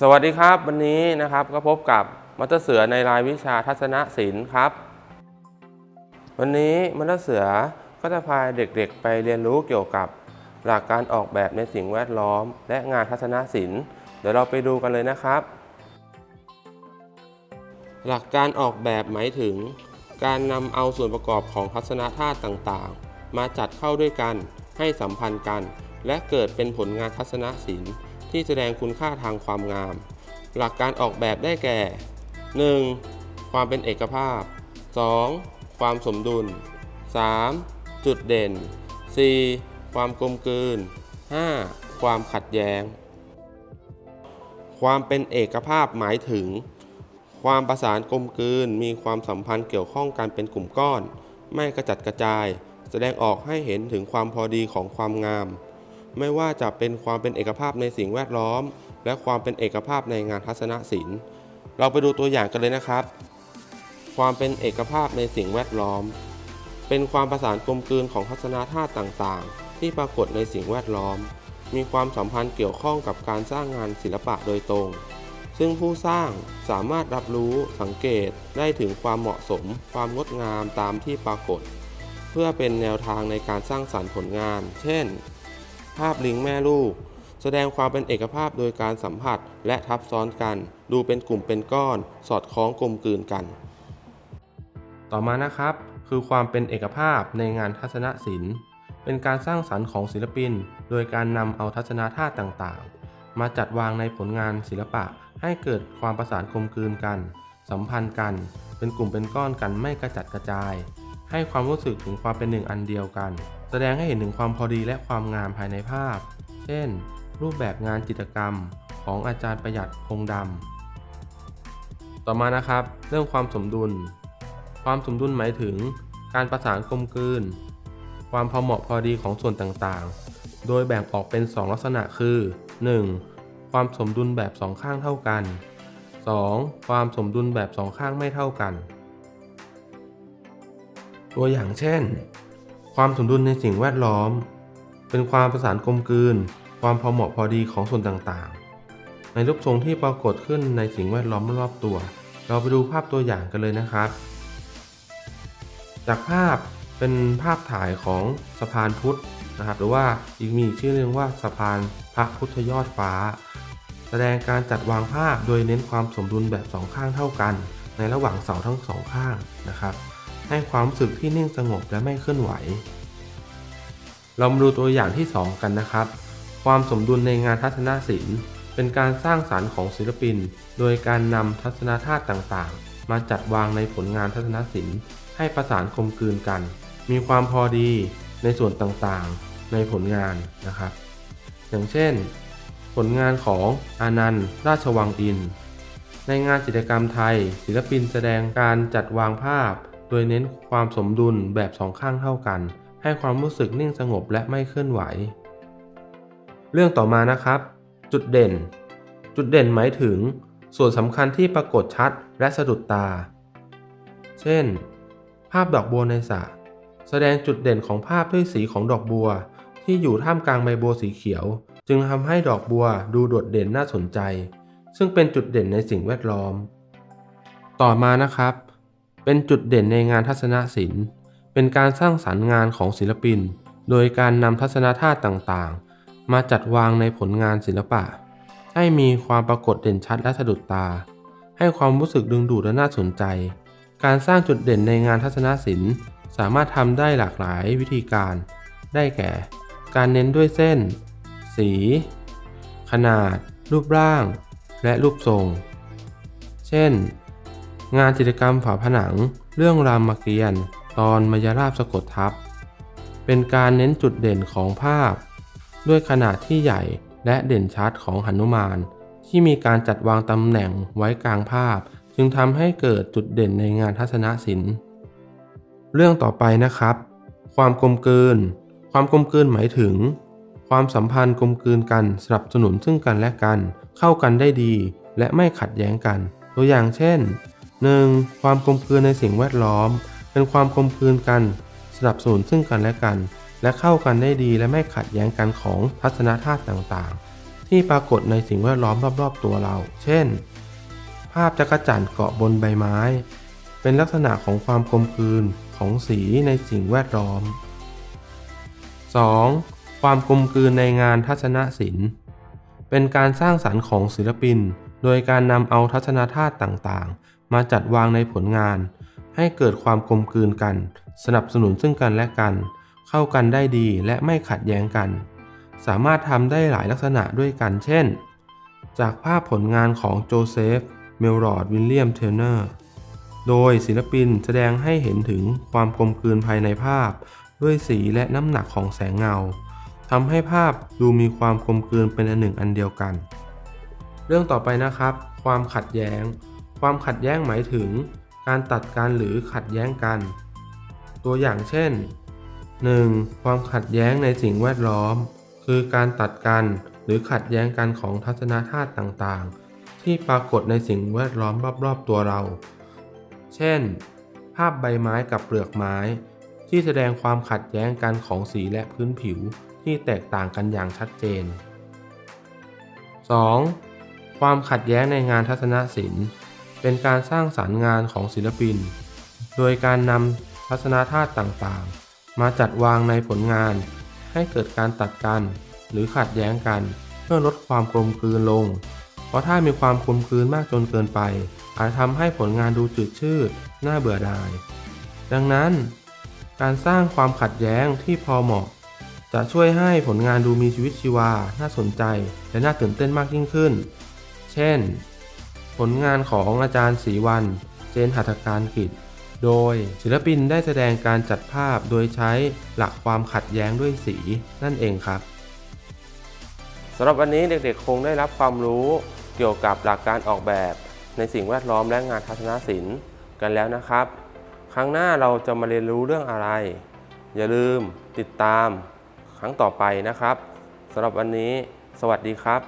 สวัสดีครับ วันนี้นะครับก็พบกับมัตเตอร์เสือในรายวิชาทัศนศิลป์ครับ วันนี้มัตเตอร์เสือก็จะพาเด็กๆ ไปเรียนรู้เกี่ยวกับ หลักการออกแบบในสิ่งแวดล้อม และงานทัศนศิลป์เดี๋ยวเราไปดูกันเลยนะครับ หลักการออกแบบหมายถึง การนำเอาส่วนประกอบของทัศนธาตุต่างๆ มาจัดเข้าด้วยกันให้สัมพันธ์กัน และเกิดเป็นผลงานทัศนศิลป์ ที่แสดงคุณค่าทางความงาม หลักการออกแบบได้แก่ 1. ความเป็นเอกภาพ 2. ความสมดุล 3. จุดเด่น 4. ความกลมกลืน 5. ความขัดแย้ง ความเป็นเอกภาพหมายถึง ความประสานกลมกลืน มีความสัมพันธ์เกี่ยวข้องกันเป็นกลุ่มก้อน ไม่กระจัดกระจาย แสดงออกให้เห็นถึงความพอดีของความงาม ไม่ว่าจะเป็นความเป็นเอกภาพในสิ่งแวดล้อม และความเป็นเอกภาพในงานทัศนศิลป์ เราไปดูตัวอย่างกันเลยนะครับ ความเป็นเอกภาพในสิ่งแวดล้อม เป็นความประสานกลมกลืนของทัศนธาตุต่างๆ ที่ปรากฏในสิ่งแวดล้อม มีความสัมพันธ์เกี่ยวข้องกับการสร้างงานศิลปะโดยตรง ซึ่งผู้สร้างสามารถรับรู้สังเกตได้ถึงความเหมาะสม ความงดงามตามที่ปรากฏ เพื่อเป็นแนวทางในการสร้างสรรค์ผลงาน เช่น ภาพลิงแม่ลูก แสดงความเป็นเอกภาพโดยการสัมผัสและทับซ้อนกัน ดูเป็นกลุ่มเป็นก้อน สอดคล้องกลมกลืนกัน ต่อมานะครับ คือความเป็นเอกภาพในงานทัศนศิลป์ เป็นการสร้างสรรค์ของศิลปิน โดยการนำเอาทัศนธาตุต่างๆ มาจัดวางในผลงานศิลปะให้เกิดความประสานกลมกลืนกัน สัมพันธ์กัน เป็นกลุ่มเป็นก้อนกันไม่กระจัดกระจาย ให้ความรู้สึกถึงความเป็นหนึ่งอันเดียวกัน แสดงให้เห็นถึงความพอดีและความงามภายในภาพ เช่น รูปแบบงานจิตรกรรมของอาจารย์ประหยัดพงดำ ต่อมานะครับ เรื่องความสมดุล ความสมดุลหมายถึง การประสานกลมกลืน ความพอเหมาะพอดีของส่วนต่างๆ โดยแบ่งออกเป็น 2 ลักษณะคือ 1. ความสมดุลแบบสองข้างเท่ากัน 2. ความสมดุลแบบสองข้างไม่เท่ากัน ตัวอย่างเช่น ความสมดุลในสิ่งแวดล้อม เป็นความประสานกลมกลืน ความพอเหมาะพอดีของส่วนต่างๆ ในรูปทรงที่ปรากฏขึ้นในสิ่งแวดล้อมรอบตัว เราไปดูภาพตัวอย่างกันเลยนะครับ จากภาพเป็นภาพถ่ายของสะพานพุทธนะครับ หรือว่าอีกมีชื่อเรียกว่าสะพานพระพุทธยอดฟ้า แสดงการจัดวางภาพโดยเน้นความสมดุลแบบสองข้างเท่ากัน ในระหว่างเสาทั้งสองข้างนะครับ ให้ความรู้สึกที่นิ่งสงบและไม่เคลื่อนไหว เรามาดูตัวอย่างที่ 2 กันนะครับ ความสมดุลในงานทัศนศิลป์ เป็นการสร้างสารรค์ของศิลปิน โดยการนำทัศนธาตุต่างๆ มาจัดวางในผลงานทัศนศิลป์ให้ประสานกลมกลืนกัน มีความพอดีในส่วนต่างๆ ในผลงานนะครับ อย่างเช่น ผลงานของอานันต์ ราชวังอิน ในงานจิตรกรรมไทย ศิลปินแสดงการจัดวางภาพ โดยเน้นความสมดุลแบบสองข้างเท่ากัน ให้ความรู้สึกนิ่งสงบและไม่เคลื่อนไหว เรื่องต่อมานะครับ จุดเด่น จุดเด่นหมายถึง ส่วนสำคัญที่ปรากฏชัดและสะดุดตา เช่น ภาพดอกบัวในสระแสดงจุดเด่นของภาพด้วยสีของดอกบัว ที่อยู่ท่ามกลางใบบัวสีเขียว จึงทำให้ดอกบัวดูโดดเด่นน่าสนใจ ซึ่งเป็นจุดเด่นในสิ่งแวดล้อม ต่อมานะครับ เป็นจุดเด่นในงานทัศนศิลป์ เป็นการสร้างสรรค์งานของศิลปิน โดยการนำทัศนธาตุต่างๆ มาจัดวางในผลงานศิลปะ ให้มีความปรากฏเด่นชัดและสะดุดตา ให้ความรู้สึกดึงดูดและน่าสนใจ การสร้างจุดเด่นในงานทัศนศิลป์ สามารถทำได้หลากหลายวิธีการ ได้แก่ การเน้นด้วยเส้น สี ขนาด รูปร่าง และรูปทรง เช่น งานจิตรกรรมฝาผนัง เรื่องรามเกียรติ์ตอนมายราบสะกดทับ เป็นการเน้นจุดเด่นของภาพ ด้วยขนาดที่ใหญ่และเด่นชัดของหนุมาน ที่มีการจัดวางตำแหน่งไว้กลางภาพ จึงทำให้เกิดจุดเด่นในงานทัศนศิลป์ เรื่องต่อไปนะครับ ความกลมกลืน ความกลมกลืนหมายถึง ความสัมพันธ์กลมกลืนกันสนับสนุนซึ่งกันและกัน เข้ากันได้ดีและไม่ขัดแย้งกัน ตัวอย่างเช่น 1. ความกลมกลืนในสิ่งแวดล้อม เป็นความกลมกลืนกัน สนับสนุนซึ่งกันและกัน และเข้ากันได้ดีและไม่ขัดแย้งกันของทัศนธาตุต่างๆ ที่ปรากฏในสิ่งแวดล้อมรอบๆ ตัวเรา เช่น ภาพจักรจั่นเกาะบนใบไม้ เป็นลักษณะของความกลมกลืนของสีในสิ่งแวดล้อม 2. ความกลมกลืนในงานทัศนศิลป์ เป็นการสร้างสรรค์ของศิลปิน โดยการนำเอาทัศนธาตุต่างๆ มาจัดวางในผลงาน ให้เกิดความกลมกลืนกัน สนับสนุนซึ่งกันและกัน เข้ากันได้ดีและไม่ขัดแย้งกัน สามารถทำได้หลายลักษณะด้วยกัน เช่น จากภาพผลงานของโจเซฟ เมลรอด วิลเลียม เทเนอร์ โดยศิลปินแสดงให้เห็นถึงความกลมกลืนภายในภาพ ด้วยสีและน้ำหนักของแสงเงาทำให้ภาพดูมีความกลมกลืนเป็นอันหนึ่งอันเดียวกัน เรื่องต่อไปนะครับ ความขัดแย้ง ความขัดแย้งหมายถึง การตัดกันหรือขัดแย้งกัน ตัวอย่างเช่น 1. ความขัดแย้งในสิ่งแวดล้อม คือการตัดกันหรือขัดแย้งกันของทัศนธาตุต่างๆ ที่ปรากฏในสิ่งแวดล้อมรอบๆ ตัวเรา เช่น ภาพใบไม้กับเปลือกไม้ ที่แสดงความขัดแย้งกันของสีและพื้นผิวที่แตกต่างกันอย่างชัดเจน 2. ความขัดแย้งในงานทัศนศิลป์ เป็นการสร้างสรรค์งานของศิลปิน โดยการนำทัศนธาตุต่างๆ มาจัดวางในผลงาน ให้เกิดการตัดกัน หรือขัดแย้งกัน เพื่อลดความกลมกลืนลง เพราะถ้ามีความกลมกลืนมากจนเกินไป อาจทำให้ผลงานดูจืดชืดน่าเบื่อหน่าย ดังนั้น การสร้างความขัดแย้งที่พอเหมาะจะช่วยให้ผลงานดูมีชีวิตชีวา น่าสนใจ และน่าตื่นเต้นมากยิ่งขึ้น เช่น ผลงานของอาจารย์ศรีวัน เจนหัตถการกิจ โดยศิลปินได้แสดงการจัดภาพโดยใช้หลักความขัดแย้งด้วยสีนั่นเองครับสำหรับวันนี้เด็กๆ คงได้รับความรู้เกี่ยวกับหลักการออกแบบ ในสิ่งแวดล้อมและงานทัศนศิลป์กันแล้วนะครับ ครั้งหน้าเราจะมาเรียนรู้เรื่องอะไร อย่าลืมติดตามครั้งต่อไปนะครับสำหรับวันนี้ สวัสดีครับ